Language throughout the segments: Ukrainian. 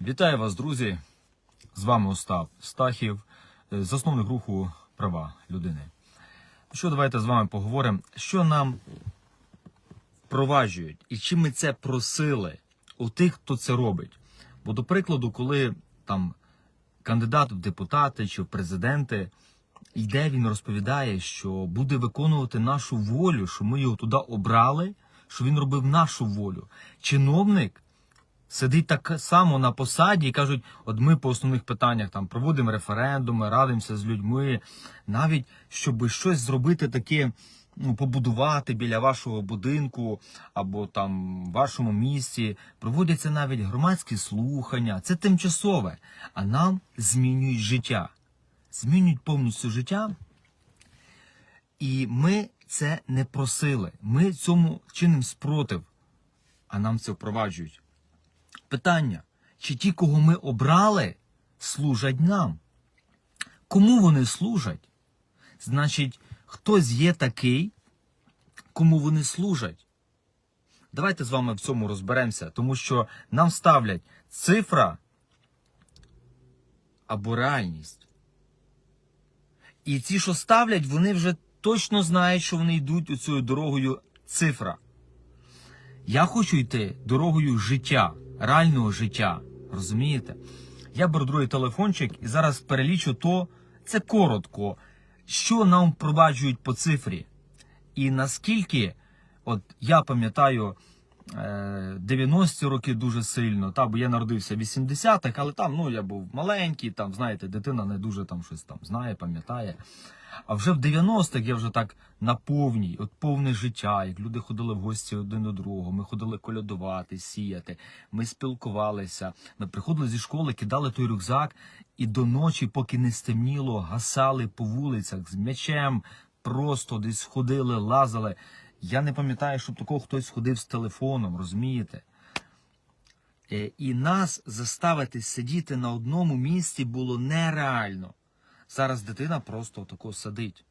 Вітаю вас, друзі! З вами Остап Стахів, е, засновник руху права людини. Що давайте з вами поговоримо, що нам впроваджують і чим ми це просили у тих, хто це робить. Бо, до прикладу, коли там кандидат в депутати чи в президенти йде, він розповідає, що буде виконувати нашу волю, що ми його туди обрали, що він робив нашу волю. Чиновник сидить так само на посаді і кажуть, от ми по основних питаннях там проводимо референдуми, радимося з людьми, навіть щоб щось зробити таке, ну, побудувати біля вашого будинку або там вашому місті. Проводяться навіть громадські слухання. Це тимчасове, а нам змінюють життя. Змінюють повністю життя. І ми це не просили. Ми цьому чинимо спротив, а нам це впроваджують. Питання, чи ті, кого ми обрали, служать нам? Кому вони служать? Значить, хтось є такий, кому вони служать. Давайте з вами в цьому розберемося, тому що нам ставлять цифра або реальність. І ті, що ставлять, вони вже точно знають, що вони йдуть цією дорогою цифра. Я хочу йти дорогою життя, реального життя. Розумієте? Я беру другий телефончик і зараз перелічу то, це коротко, що нам впроваджують по цифрі. І наскільки, от я пам'ятаю, е, 90-ті роки дуже сильно, та, бо я народився в 80-х, але там ну, я був маленький, там, знаєте, дитина не дуже там щось там знає, пам'ятає. А вже в 90-х я вже так на повній, от повне життя, як люди ходили в гості один до другого, ми ходили колядувати, сіяти, ми спілкувалися. Ми приходили зі школи, кидали той рюкзак і до ночі, поки не стемніло, гасали по вулицях з м'ячем, просто десь ходили, лазили. Я не пам'ятаю, щоб такого хтось ходив з телефоном, розумієте? Е, І нас заставити сидіти на одному місці було нереально. Зараз дитина просто тако сидить.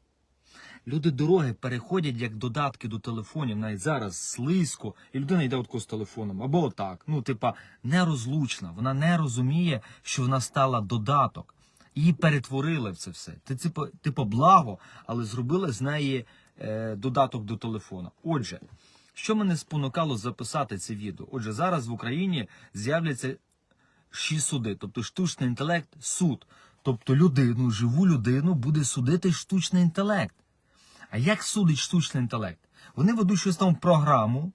Люди дороги переходять як додатки до телефонів, навіть зараз слизько, і людина йде отко з телефоном, або отак. Ну, типа, нерозлучна. Вона не розуміє, що вона стала додаток. Її перетворили в це все. Ти, типу, типу благо, але зробили з неї е, додаток до телефона. Отже, що мене спонукало записати це відео? Отже, зараз в Україні з'являться шість суди, тобто штучний інтелект суд. Тобто людину, живу людину буде судити штучний інтелект. А як судить штучний інтелект? Вони ведуть щось там в програму,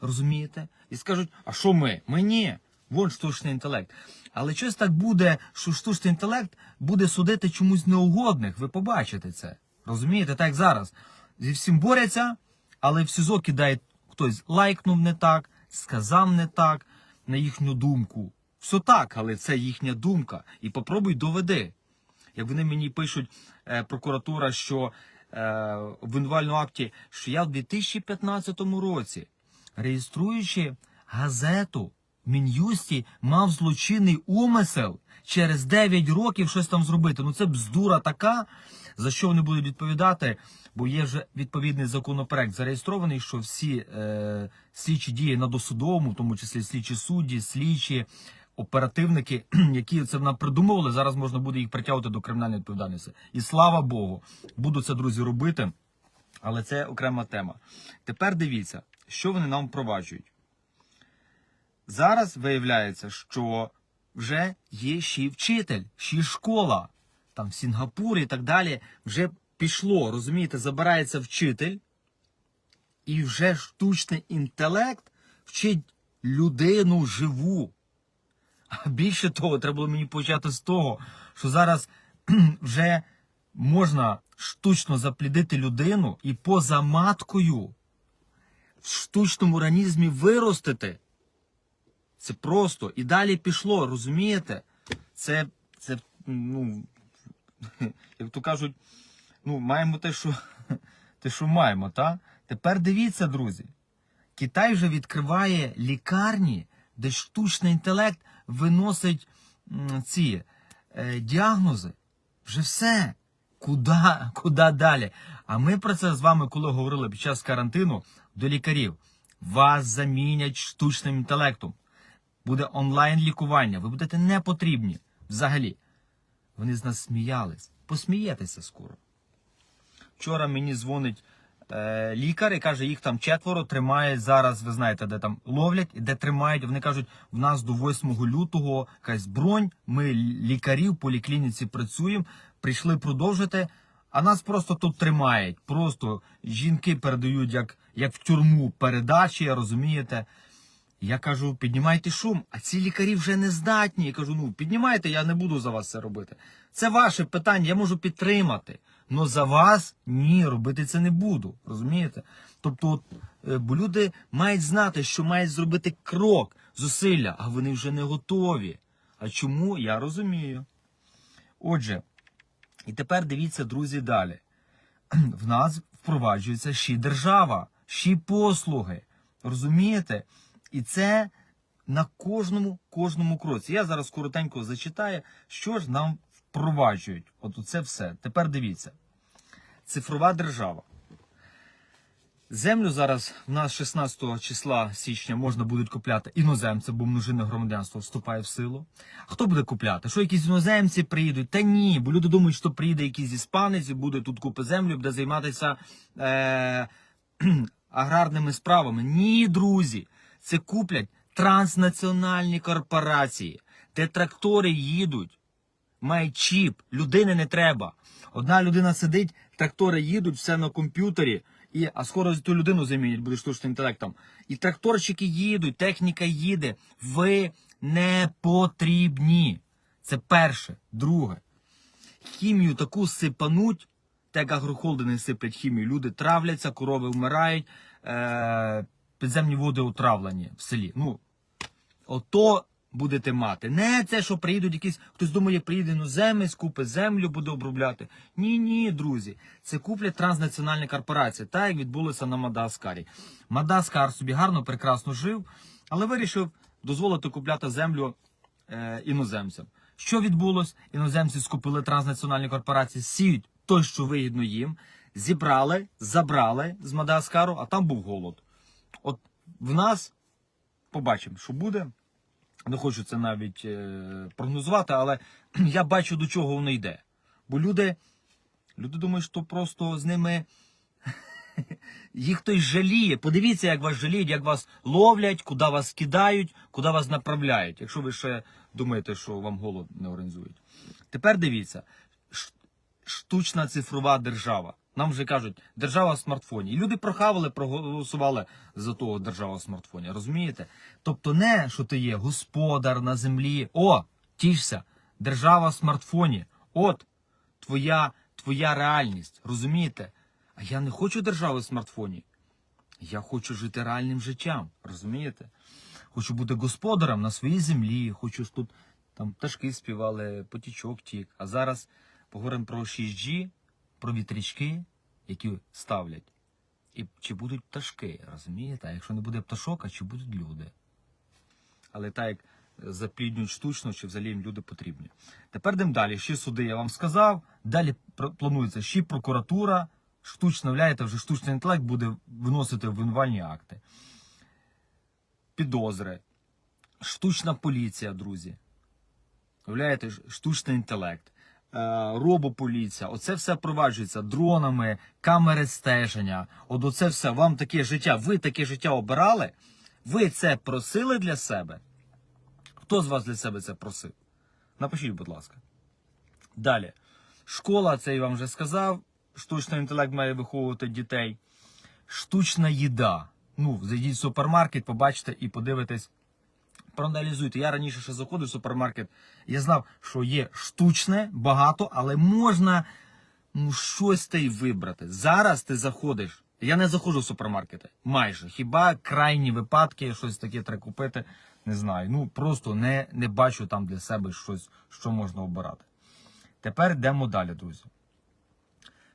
розумієте? І скажуть, а що ми? Ми ні. Вон штучний інтелект. Але щось так буде, що штучний інтелект буде судити чомусь неугодних. Ви побачите це. Розумієте, так як зараз. Зі всім борються, але в СІЗО кидає хтось лайкнув не так, сказав не так, на їхню думку. Все так, але це їхня думка. І попробуй доведи. Як вони мені пишуть, е, прокуратура, що е, в обвинувальному акті, що я в 2015 році, реєструючи газету в Мін'юсті, мав злочинний умисел через 9 років щось там зробити. Ну це бздура така, за що вони будуть відповідати, бо є вже відповідний законопроект зареєстрований, що всі е, слідчі дії на досудовому, в тому числі слідчі судді, слідчі, оперативники, які це нам придумували, зараз можна буде їх притягувати до кримінальної відповідальності. І слава Богу, буду це, друзі, робити, але це окрема тема. Тепер дивіться, що вони нам впроваджують. Зараз виявляється, що вже є ще й вчитель, ще й школа, там в Сінгапурі і так далі. Вже пішло, розумієте, забирається вчитель, і вже штучний інтелект вчить людину живу. Більше того, треба було мені почати з того, що зараз вже можна штучно заплідити людину і поза маткою в штучному організмі виростити. Це просто. І далі пішло, розумієте? Це, це ну, як то кажуть, ну, маємо те, що, те, що маємо, та? Тепер дивіться, друзі. Китай вже відкриває лікарні, де штучний інтелект виносить ці е, діагнози. Вже все. Куда, куда далі? А ми про це з вами, коли говорили під час карантину до лікарів. Вас замінять штучним інтелектом. буде онлайн лікування. Ви будете не потрібні взагалі. Вони з нас сміялись. Посмієтеся скоро. Вчора мені дзвонить лікар і каже, їх там четверо тримають зараз. Ви знаєте, де там ловлять де тримають. Вони кажуть, в нас до 8 лютого якась бронь. Ми лікарі в поліклініці працюємо, прийшли продовжити. А нас просто тут тримають. Просто жінки передають як, як в тюрму передачі, розумієте? Я кажу, піднімайте шум, а ці лікарі вже не здатні. Я кажу, ну піднімайте, я не буду за вас це робити. Це ваше питання, я можу підтримати. Но за вас ні, робити це не буду. Розумієте? Тобто, от, е, бо люди мають знати, що мають зробити крок, зусилля, а вони вже не готові. А чому? Я розумію. Отже, і тепер дивіться, друзі, далі. В нас впроваджується ще держава, ще послуги. Розумієте? І це на кожному кожному кроці. Я зараз коротенько зачитаю, що ж нам впроваджують. От це все. Тепер дивіться. Цифрова держава. Землю зараз в нас 16 числа січня можна буде купляти іноземці, бо множинне громадянство вступає в силу. Хто буде купляти? Що якісь іноземці приїдуть? Та ні, бо люди думають, що приїде якийсь іспанець і буде тут купи землю, буде займатися е- аграрними справами. Ні, друзі, це куплять транснаціональні корпорації, де трактори їдуть, мають чіп, людини не треба. Одна людина сидить, трактори їдуть, все на комп'ютері. І, а скоро ту людину замінять, буде штучним інтелектом. І тракторщики їдуть, техніка їде. Ви не потрібні. Це перше. Друге. Хімію таку сипануть, так як агрохолдинги сиплять хімію. Люди травляться, корови вмирають, е- підземні води отравлені в селі. Ну, ото будете мати. Не це, що приїдуть якісь, хтось думає, приїде іноземець, купить землю, буде обробляти. Ні, ні, друзі. Це куплять транснаціональні корпорації, так як відбулося на Мадагаскарі. Мадагаскар собі гарно, прекрасно жив, але вирішив дозволити купляти землю е, іноземцям. Що відбулось? Іноземці скупили транснаціональні корпорації, сіють той, що вигідно їм, зібрали, забрали з Мадагаскару, а там був голод. От в нас побачимо, що буде. Не хочу це навіть е, прогнозувати, але я бачу, до чого воно йде. Бо люди, люди думають, що просто з ними їх хтось жаліє. Подивіться, як вас жаліють, як вас ловлять, куди вас кидають, куди вас направляють, якщо ви ще думаєте, що вам голод не організують. Тепер дивіться, штучна цифрова держава. Нам вже кажуть, держава в смартфоні. І люди прохавали, проголосували за того держава в смартфоні. Розумієте? Тобто не, що ти є господар на землі. О, тішся, держава в смартфоні. От твоя, твоя реальність. Розумієте? А я не хочу держави в смартфоні. Я хочу жити реальним життям. Розумієте? Хочу бути господарем на своїй землі. Хочу, щоб тут там пташки співали, потічок тік. А зараз поговоримо про 6G, про вітрячки, які ставлять. І чи будуть пташки, розумієте? А якщо не буде пташок, а чи будуть люди? Але так як запліднюють штучно, чи взагалі їм люди потрібні. Тепер йдемо далі. Ще суди я вам сказав. Далі планується ще прокуратура. Штучно, вляєте, вже штучний інтелект буде виносити обвинувальні акти. Підозри. Штучна поліція, друзі. Уявляєте, штучний інтелект, робополіція, оце все впроваджується дронами, камери стеження. От оце все, вам таке життя, ви таке життя обирали, ви це просили для себе. Хто з вас для себе це просив? Напишіть, будь ласка. Далі. Школа, це я вам вже сказав. Штучний інтелект має виховувати дітей. Штучна їда. Ну, зайдіть в супермаркет, побачите і подивитесь. Проаналізуйте. Я раніше ще заходив в супермаркет. Я знав, що є штучне багато, але можна ну, щось та й вибрати. Зараз ти заходиш. Я не заходжу в супермаркети. Майже. Хіба крайні випадки, щось таке треба купити, не знаю. Ну просто не, не бачу там для себе щось, що можна обирати. Тепер йдемо далі, друзі.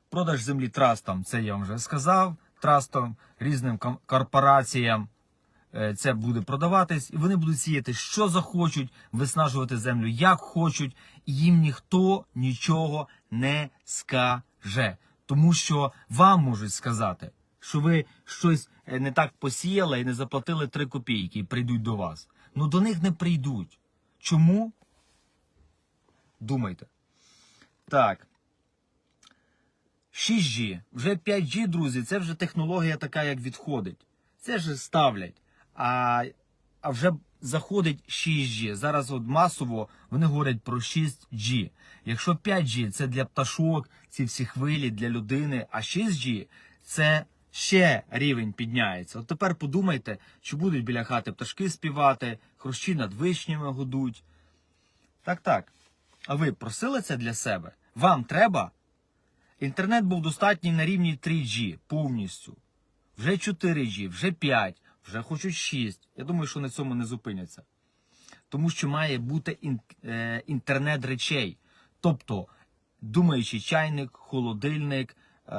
Продаж землі трастам, це я вам вже сказав. Трастам, різним корпораціям це буде продаватись, і вони будуть сіяти, що захочуть, виснажувати землю, як хочуть, і їм ніхто нічого не скаже. Тому що вам можуть сказати, що ви щось е, не так посіяли і не заплатили 3 копійки і прийдуть до вас. Ну до них не прийдуть. Чому? Думайте. Так. 6G. Вже 5G, друзі, це вже технологія така, як відходить. Це ж ставлять. А, а вже заходить 6G. Зараз от масово вони говорять про 6G. Якщо 5G це для пташок, ці всі хвилі для людини, а 6G це ще рівень підняється. От тепер подумайте, чи будуть біля хати пташки співати, хрущі над вишнями гудуть. Так, так. А ви просили це для себе? Вам треба? Інтернет був достатній на рівні 3G повністю. Вже 4G, вже 5, вже хочуть 6. Я думаю, що на цьому не зупиняться. Тому що має бути е, інтернет речей. Тобто, думаючий чайник, холодильник, е,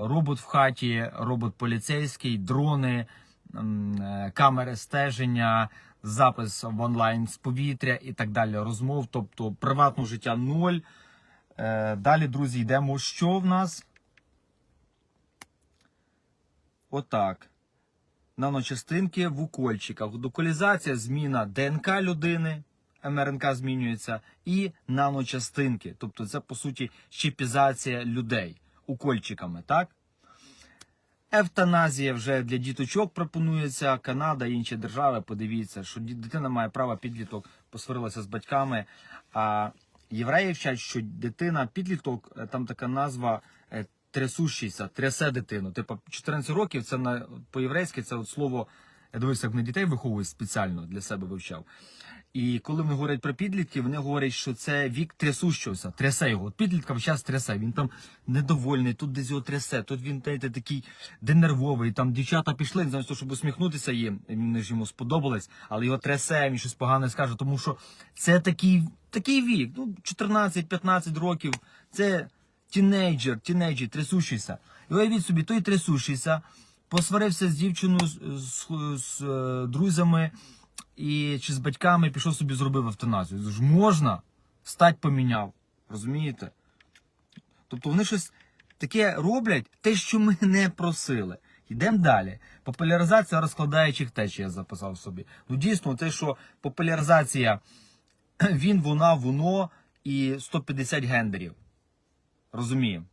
робот в хаті, робот поліцейський, дрони, е, камери стеження, запис в онлайн з повітря і так далі. Розмов, тобто приватного життя ноль. Далі, друзі, йдемо. Що в нас? Отак. Наночастинки в укольчиках. Доколізація, зміна ДНК людини, МРНК змінюється, і наночастинки. Тобто це, по суті, чіпізація людей укольчиками, так? Евтаназія вже для діточок пропонується. Канада і інші держави. Подивіться, що дитина має право підліток посварилася з батьками. А євреї вчать, що дитина підліток, е, там така назва трясущийся, трясе дитину. Типу 14 років це на по-єврейськи це от слово. Я дивився, як на дітей виховують спеціально для себе вивчав. І коли вони говорять про підлітків, вони говорять, що це вік трясущогося, трясе його. От підлітка весь час трясе. Він там недовольний, тут десь його трясе, тут він знаєте, такий денервовий. Там дівчата пішли, замість того, щоб усміхнутися їм. Вони ж йому сподобались, але його трясе, він щось погане скаже, тому що це такий, такий вік. Ну, 14-15 років. Це тінейджер, тінейджер, трясущийся. І уявіть собі, той трясущийся, посварився з дівчиною, з, з, з, е, друзями і чи з батьками пішов собі зробив евтаназію. Ж можна, стать поміняв. Розумієте? Тобто вони щось таке роблять, те, що ми не просили. Йдемо далі. Популяризація розкладаючих течій я записав собі. Ну дійсно, те, що популяризація він, вона, воно і 150 гендерів. Розуміємо.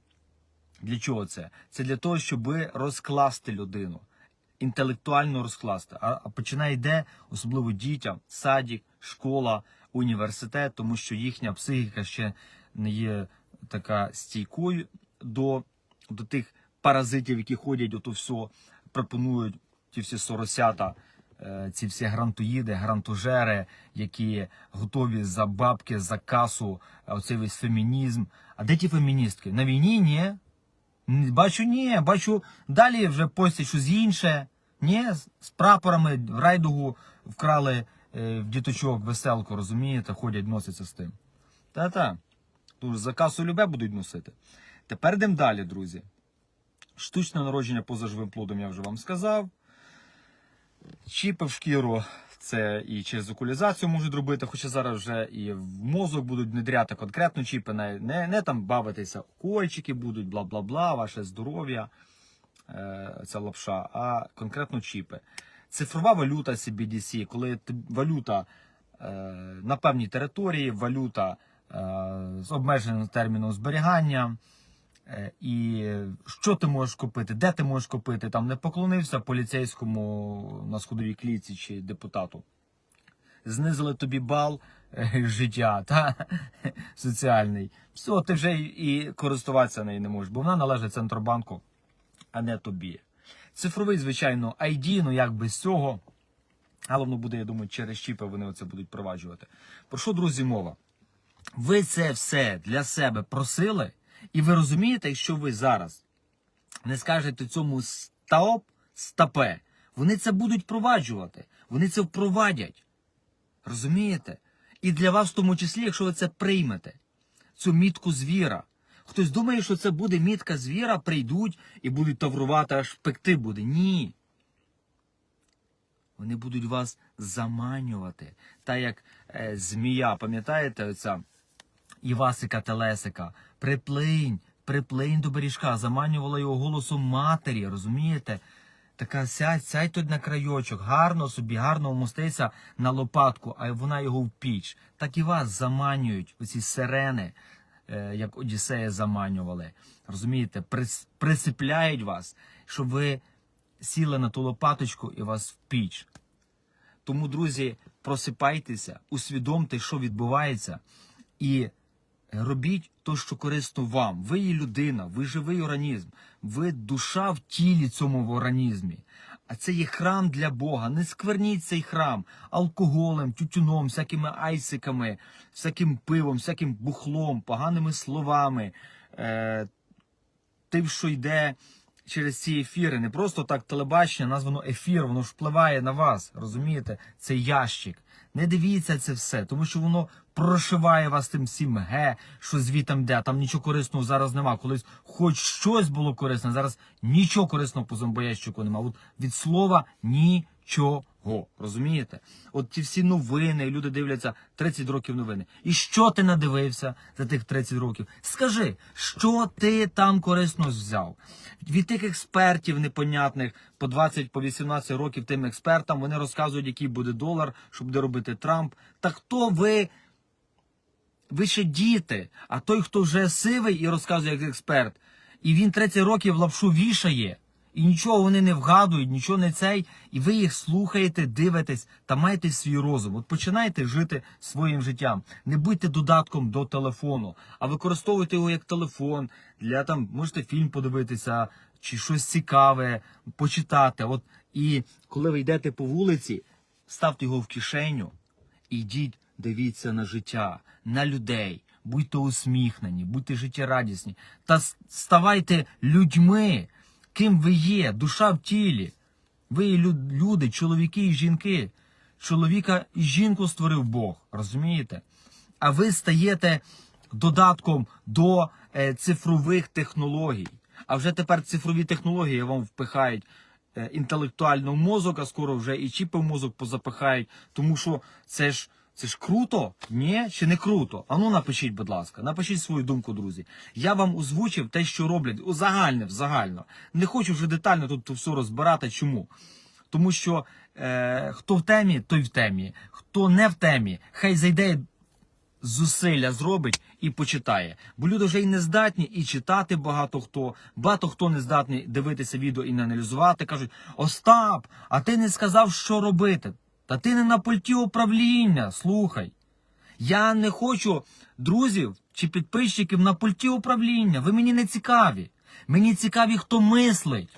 Для чого це? Це для того, щоб розкласти людину, інтелектуально розкласти. А, починає йде, особливо дітям, садик, школа, університет, тому що їхня психіка ще не є така стійкою до, до тих паразитів, які ходять, ото все пропонують ті всі соросята. Е, Ці всі грантоїди, грантожери, які готові за бабки, за касу, а оцей весь фемінізм. А де ті феміністки? На війні? Ні. Бачу, ні, бачу, далі вже постять щось інше. Ні, з прапорами в райдугу вкрали е, в діточок веселку, розумієте, ходять, носяться з тим. Та-та. Тож за касу любе будуть носити. Тепер йдемо далі, друзі. Штучне народження поза живим плодом, я вже вам сказав. Чіпи в шкіру це і через окулізацію можуть робити, хоча зараз вже і в мозок будуть внедряти конкретно чіпи, не, не, не там бавитися, кольчики будуть, бла-бла-бла, ваше здоров'я, е, ця лапша, а конкретно чіпи. Цифрова валюта CBDC, коли валюта е, на певній території, валюта е, з обмеженим терміном зберігання. Е, І що ти можеш купити, де ти можеш купити, там не поклонився поліцейському на сходовій клітці чи депутату. Знизили тобі бал е, життя та соціальний. Все, ти вже і користуватися нею не можеш, бо вона належить Центробанку, а не тобі. Цифровий, звичайно, ID, ну як без цього. Але воно буде, я думаю, через чіпи вони оце будуть впроваджувати. Про що, друзі, мова? Ви це все для себе просили, і ви розумієте, якщо ви зараз не скажете цьому стоп, стопе, вони це будуть впроваджувати. Вони це впровадять. Розумієте? І для вас, в тому числі, якщо ви це приймете, цю мітку звіра. Хтось думає, що це буде мітка звіра, прийдуть і будуть таврувати, аж пекти буде. Ні. Вони будуть вас заманювати. Та як е, змія, пам'ятаєте, оця Івасика Телесика, приплинь, приплинь до бережка, заманювала його голосом матері, розумієте? Така сядь, сядь тут на крайочок, гарно собі, гарно вмостися на лопатку, а вона його в піч. Так і вас заманюють оці сирени, е, як Одіссея заманювали. Розумієте, прис- присипляють вас, щоб ви сіли на ту лопаточку і вас в піч. Тому, друзі, просипайтеся, усвідомте, що відбувається, і робіть то, що корисно вам. Ви є людина, ви живий організм, ви душа в тілі цьому організмі. А це є храм для Бога. Не скверніть цей храм алкоголем, тютюном, всякими айсиками, всяким пивом, всяким бухлом, поганими словами. Е, тим, що йде через ці ефіри. Не просто так телебачення, названо ефір, воно впливає на вас. Розумієте? Це ящик. Не дивіться це все, тому що воно прошиває вас тим всім ге, що звітом де. Там нічого корисного зараз нема. Колись хоч щось було корисне, зараз нічого корисного по зомбоящику нема. От від слова нічого. Розумієте? От ті всі новини, і люди дивляться 30 років новини. І що ти надивився за тих 30 років? Скажи, що ти там корисно взяв? Від тих експертів непонятних по 20 по 18 років тим експертам вони розказують, який буде долар, що буде робити Трамп. Та хто ви? Ви ще діти, а той, хто вже сивий і розказує як експерт, і він 30 років лапшу вішає, і нічого вони не вгадують, нічого не цей, і ви їх слухаєте, дивитесь та маєте свій розум. От починайте жити своїм життям. Не будьте додатком до телефону, а використовуйте його як телефон для там, можете фільм подивитися чи щось цікаве, почитати. От і коли ви йдете по вулиці, ставте його в кишеню. Ідіть, дивіться на життя, на людей, будьте усміхнені, будьте життєрадісні та ставайте людьми, ким ви є, душа в тілі. Ви люди, чоловіки і жінки. Чоловіка і жінку створив Бог, розумієте? А ви стаєте додатком до е, цифрових технологій. А вже тепер цифрові технології вам впихають е, інтелектуально мозок, а скоро вже і чіпи в мозок позапихають. Тому що це ж це ж круто? Ні, чи не круто? Ану напишіть, будь ласка, напишіть свою думку, друзі. Я вам озвучив те, що роблять, узагальнив, загально. Не хочу вже детально тут все розбирати. Чому? Тому що е, хто в темі, той в темі. Хто не в темі, хай зайде зусилля зробить і почитає. Бо люди вже й не здатні і читати багато хто, багато хто не здатний дивитися відео і не аналізувати. Кажуть: Остап, а ти не сказав, що робити. Та ти не на пульті управління. Слухай. Я не хочу друзів чи підписчиків на пульті управління. Ви мені не цікаві. Мені цікаві, хто мислить.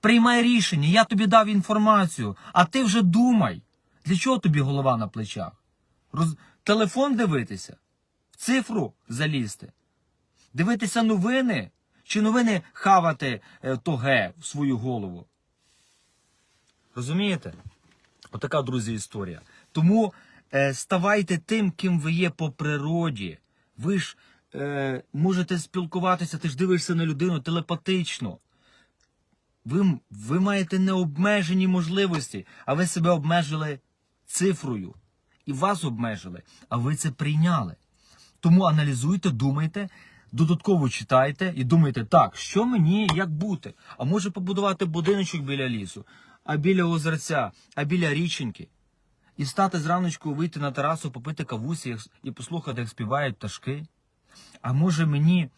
Приймай рішення, я тобі дав інформацію, а ти вже думай. Для чого тобі голова на плечах? Роз... Телефон дивитися, в цифру залізти, дивитися новини, чи новини хавати е, то ге в свою голову. Розумієте? Отака, друзі, історія. Тому е, ставайте тим, ким ви є по природі. Ви ж е, можете спілкуватися, ти ж дивишся на людину телепатично. Ви, ви маєте необмежені можливості, а ви себе обмежили цифрою. І вас обмежили, а ви це прийняли. Тому аналізуйте, думайте, додатково читайте і думайте, так, що мені як бути? А може побудувати будиночок біля лісу, а біля озерця, а біля річеньки. І встати зраночку, вийти на терасу, попити кавусі і послухати, як співають пташки. А може мені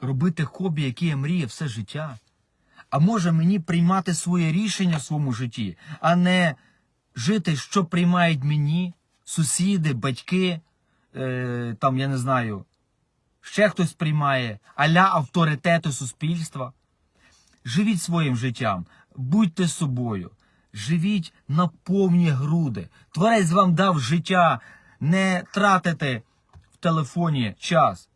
робити хобі, яке я мріяв все життя? А може мені приймати своє рішення в своєму житті, а не жити, що приймають мені, сусіди, батьки, е, там, я не знаю, ще хтось приймає, аля авторитети суспільства. Живіть своїм життям, будьте собою, живіть на повні груди. Творець вам дав життя, не тратите в телефоні час.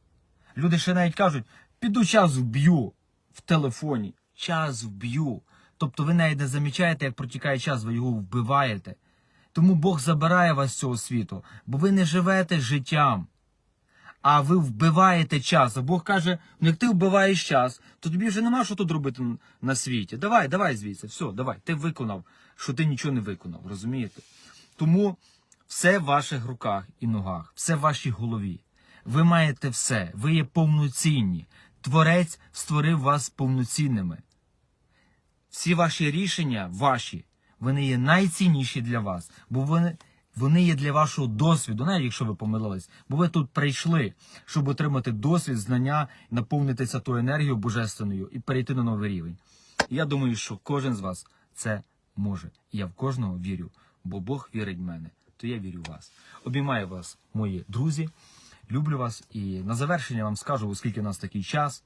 Люди ще навіть кажуть, піду час вб'ю в телефоні. Час вб'ю. Тобто ви навіть не замічаєте, як протікає час, ви його вбиваєте. Тому Бог забирає вас з цього світу, бо ви не живете життям, а ви вбиваєте час. А Бог каже: ну як ти вбиваєш час, то тобі вже нема що тут робити на світі. Давай, давай звідси, все, давай. Ти виконав, що ти нічого не виконав, розумієте? Тому все в ваших руках і ногах, все в вашій голові. Ви маєте все, ви є повноцінні. Творець створив вас повноцінними. Всі ваші рішення, ваші, вони є найцінніші для вас, бо вони, вони є для вашого досвіду, навіть якщо ви помилились, бо ви тут прийшли, щоб отримати досвід, знання, наповнитися тою енергією божественною і перейти на новий рівень. Я думаю, що кожен з вас це може. Я в кожного вірю, бо Бог вірить в мене, то я вірю в вас. Обіймаю вас, мої друзі. Люблю вас і на завершення вам скажу, оскільки у нас такий час,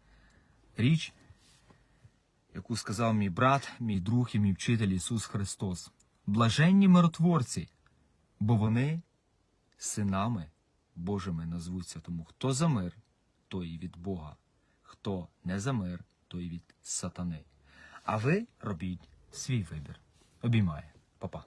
річ, яку сказав мій брат, мій друг і мій вчитель Ісус Христос. Блаженні миротворці, бо вони синами Божими назвуться. Тому хто за мир, той від Бога, хто не за мир, той від сатани. А ви робіть свій вибір. Обіймає, Па-па.